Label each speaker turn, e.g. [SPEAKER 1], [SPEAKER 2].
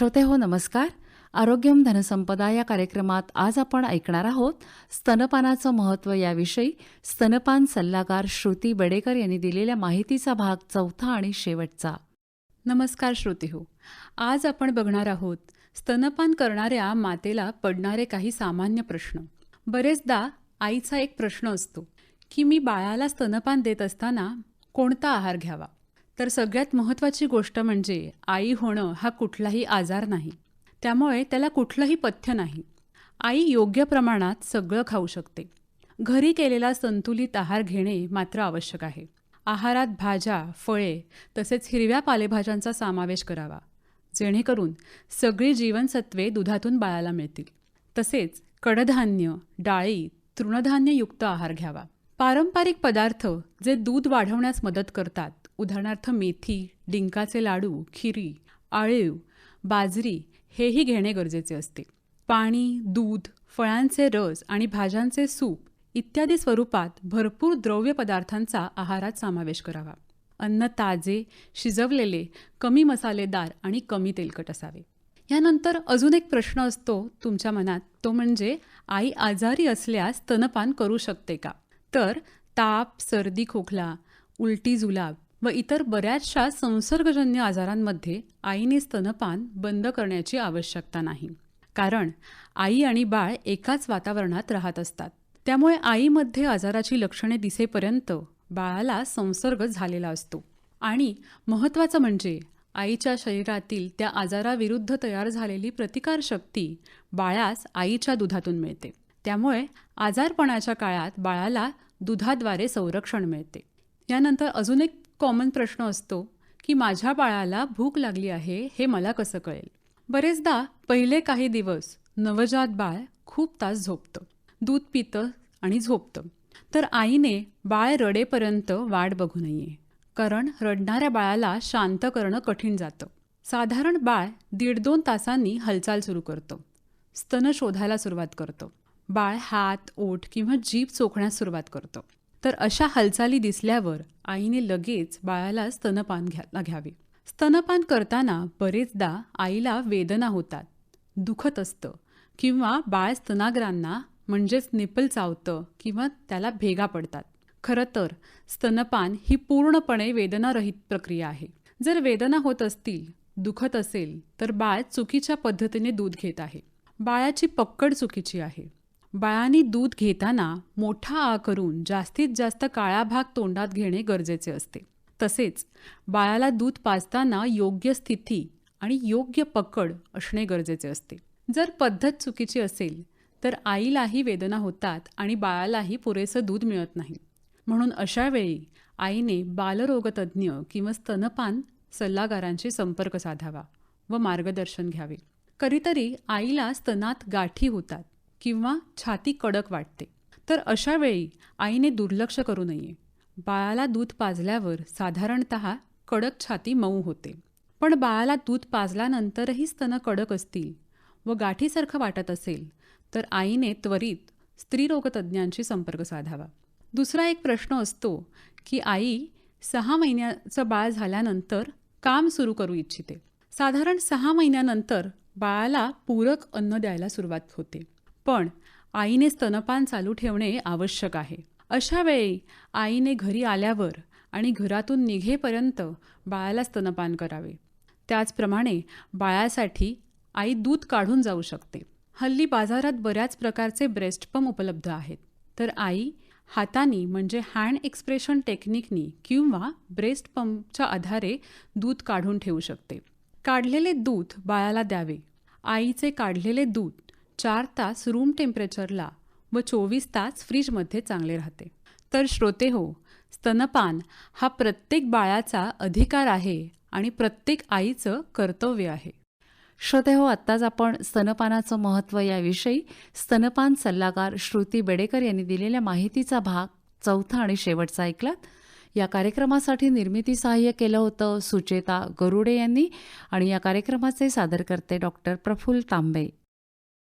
[SPEAKER 1] श्रोते हो नमस्कार. आरोग्यम धनसंपदा या कार्यक्रमात आज आपण ऐकणार आहोत स्तनपानाचं महत्त्व याविषयी. स्तनपान सल्लागार श्रुती बडेकर यांनी दिलेल्या माहितीचा भाग चौथा आणि शेवटचा.
[SPEAKER 2] नमस्कार श्रोते हो. आज आपण बघणार आहोत स्तनपान करणाऱ्या मातेला पडणारे काही सामान्य प्रश्न. बरेचदा आईचा एक प्रश्न असतो की मी बाळाला स्तनपान देत असताना कोणता आहार घ्यावा? तर सगळ्यात महत्त्वाची गोष्ट म्हणजे आई होणं हा कुठलाही आजार नाही. त्यामुळे त्याला कुठलंही पथ्य नाही. आई योग्य प्रमाणात सगळं खाऊ शकते. घरी केलेला संतुलित आहार घेणे मात्र आवश्यक आहे. आहारात भाज्या फळे तसेच हिरव्या पालेभाज्यांचा समावेश करावा. जेणेकरून सगळी जीवनसत्वे दुधातून बाळाला मिळतील. तसेच कडधान्य डाळी तृणधान्ययुक्त आहार घ्यावा. पारंपरिक पदार्थ जे दूध वाढवण्यास मदत करतात उदाहरणार्थ मेथी डिंकाचे लाडू खिरी आळीव बाजरी हेही घेणे गरजेचे असते. पाणी दूध फळांचे रस आणि भाज्यांचे सूप इत्यादी स्वरूपात भरपूर द्रव्य पदार्थांचा आहारात समावेश करावा. अन्न ताजे शिजवलेले कमी मसालेदार आणि कमी तेलकट असावे. यानंतर अजून एक प्रश्न असतो तुमच्या मनात. तो म्हणजे आई आजारी असल्यास स्तनपान करू शकते का? तर ताप सर्दी खोकला उलटी जुलाब व इतर बऱ्याचशा संसर्गजन्य आजारांमध्ये आईने स्तनपान बंद करण्याची आवश्यकता नाही. कारण आई आणि बाळ एकाच वातावरणात राहत असतात. त्यामुळे आईमध्ये आजाराची लक्षणे दिसेपर्यंत बाळाला संसर्ग झालेला असतो. आणि महत्त्वाचं म्हणजे आईच्या शरीरातील त्या आजाराविरुद्ध तयार झालेली प्रतिकारशक्ती बाळास आईच्या दुधातून मिळते. त्यामुळे आजारपणाच्या काळात बाळाला दुधाद्वारे संरक्षण मिळते. यानंतर अजून एक कॉमन प्रश्न असतो की माझ्या बाळाला भूक लागली आहे हे मला कसं कळेल? बरेचदा पहिले काही दिवस नवजात बाळ खूप तास झोपतं. दूध पितं आणि झोपतं. तर आईने बाळ रडेपर्यंत वाट बघू नये. कारण रडणाऱ्या बाळाला शांत करणं कठीण जातं. साधारण बाळ दीड दोन तासांनी हालचाल सुरू करतं. स्तन शोधायला सुरुवात करतं. बाळ हात ओठ किंवा जीभ चोखण्यास सुरुवात करतं. तर अशा हालचाली दिसल्यावर आईने लगेच बाळाला स्तनपान घ्यायला घ्यावे स्तनपान करताना बरेचदा आईला वेदना होतात दुखत असतं किंवा बाळ स्तनाग्रांना म्हणजेच निपल चावतं किंवा त्याला भेगा पडतात. खरं तर स्तनपान ही पूर्णपणे वेदनारहित प्रक्रिया आहे. जर वेदना होत असतील दुखत असेल तर बाळ चुकीच्या पद्धतीने दूध घेत आहे. बाळाची पक्कड चुकीची आहे. बाळाने दूध घेताना मोठा आ करून जास्तीत जास्त काळा भाग तोंडात घेणे गरजेचे असते. तसेच बाळाला दूध पाजताना योग्य स्थिती आणि योग्य पकड असणे गरजेचे असते. जर पद्धत चुकीची असेल तर आईलाही वेदना होतात आणि बाळालाही पुरेसं दूध मिळत नाही. म्हणून अशा वेळी आईने बालरोगतज्ञ किंवा स्तनपान सल्लागारांशी संपर्क साधावा व मार्गदर्शन घ्यावे. कधीतरी आईला स्तनात गाठी होतात. किंवा छाती कडक वाटते. तर अशा वेळी आईने दुर्लक्ष करू नये. बाळाला दूध पाजल्यावर साधारणत कडक छाती मऊ होते. पण बाळाला दूध पाजल्यानंतरही स्तनं कडक असतील व गाठीसारखं वाटत असेल तर आईने त्वरित स्त्रीरोगतज्ञांशी संपर्क साधावा. दुसरा एक प्रश्न असतो की आई सहा महिन्याचं बाळ झाल्यानंतर काम सुरू करू इच्छिते. साधारण सहा महिन्यानंतर बाळाला पूरक अन्न द्यायला सुरुवात होते. पण आईने स्तनपान चालू ठेवणे आवश्यक आहे. अशा वेळी आईने घरी आल्यावर आणि घरातून निघेपर्यंत बाळाला स्तनपान करावे. त्याचप्रमाणे बाळासाठी आई दूध काढून जाऊ शकते. हल्ली बाजारात बऱ्याच प्रकारचे ब्रेस्ट पंप उपलब्ध आहेत. तर आई हातानी म्हणजे हँड एक्सप्रेशन टेक्निकनी किंवा ब्रेस्ट पंपच्या आधारे दूध काढून ठेवू शकते. काढलेले दूध बाळाला द्यावे. आईचे काढलेले दूध चार तास रूम टेम्परेचरला व चोवीस तास फ्रीजमध्ये चांगले राहते. तर श्रोते हो स्तनपान हा प्रत्येक बाळाचा अधिकार आहे आणि प्रत्येक आईचं कर्तव्य आहे.
[SPEAKER 1] श्रोते हो आत्ताच आपण स्तनपानाचं महत्त्व याविषयी स्तनपान सल्लागार श्रुती बेडेकर यांनी दिलेल्या माहितीचा भाग चौथा आणि शेवटचा ऐकलात. या कार्यक्रमासाठी निर्मिती सहाय्य केलं होतं सुचेता गरुडे यांनी आणि या कार्यक्रमाचे सादरकर्ते डॉक्टर प्रफुल्ल तांबे.